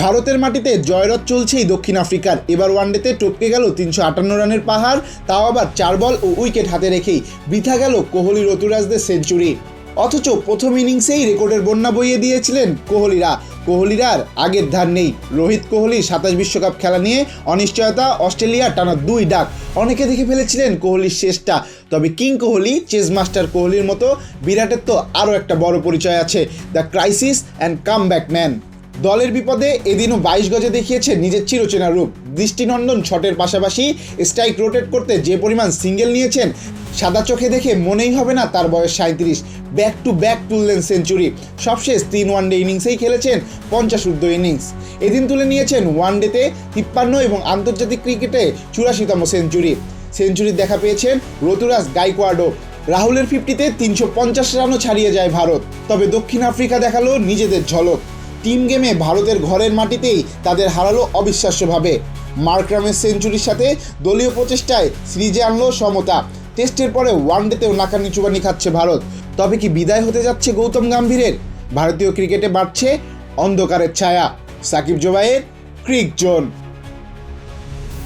ভারতের মাটিতে জয়রথ চলছেই দক্ষিণ আফ্রিকার। এবার ওয়ানডেতে টপকে গেল তিনশো আটান্ন রানের পাহাড়, তাও আবার চার বল ও উইকেট হাতে রেখেই বৃথা গেল কোহলি ঋতুরাজদের সেঞ্চুরি। অথচ প্রথম ইনিংসেই রেকর্ডের বন্যা বইয়ে দিয়েছিলেন কোহলিরা। কোহলির আর আগের ধার নেই। রোহিত কোহলি সাতাশ বিশ্বকাপ খেলা নিয়ে অনিশ্চয়তা অস্ট্রেলিয়ার টানা দুই ডাক। অনেকে দেখে ফেলেছিলেন কোহলির শেষটা। তবে কিং কোহলি, চেস মাস্টার কোহলির মতো বিরাটের তো আরও একটা বড় পরিচয় আছে, the crisis and come back man. দলের বিপদে এদিনও বাইশ গজে দেখিয়েছে নিজের চিরচেনা রূপ। দৃষ্টিনন্দন শটের পাশাপাশি স্ট্রাইক রোটেট করতে যে পরিমাণ সিঙ্গেল নিয়েছেন, সাদা চোখে দেখে মনেই হবে না তার বয়স সাঁত্রিশ ব্যাক টু ব্যাক তুললেন সেঞ্চুরি। সবশেষ তিন ওয়ানডে ইনিংসেই খেলেছেন পঞ্চাশ ঊর্ধ্ব ইনিংস। এদিন তুলে নিয়েছেন ওয়ানডেতে তিপ্পান্ন এবং আন্তর্জাতিক ক্রিকেটে চুরাশিতম সেঞ্চুরি। সেঞ্চুরির দেখা পেয়েছেন রতুরাজ গাইকোয়াডো। রাহুলের ফিফটিতে তিনশো পঞ্চাশ রানও ছাড়িয়ে যায় ভারত। তবে দক্ষিণ আফ্রিকা দেখাল নিজেদের ঝলক। টিম গেমে ভারতের ঘরের মাটিতেই তাদের হারালো অবিশ্বাস্যভাবে। মার্ক্রামের সেঞ্চুরির সাথে দলীয় প্রচেষ্টায় সিরিজে আনলো সমতা। টেস্টের পরে ওয়ানডেতেও নাকানি চুবানি খাচ্ছে ভারত। তবে কি বিদায় হতে যাচ্ছে গৌতম গাম্ভীরের? ভারতীয় ক্রিকেটে বাড়ছে অন্ধকারের ছায়া। সাকিব জোবাইয়ের ক্রিক জোন।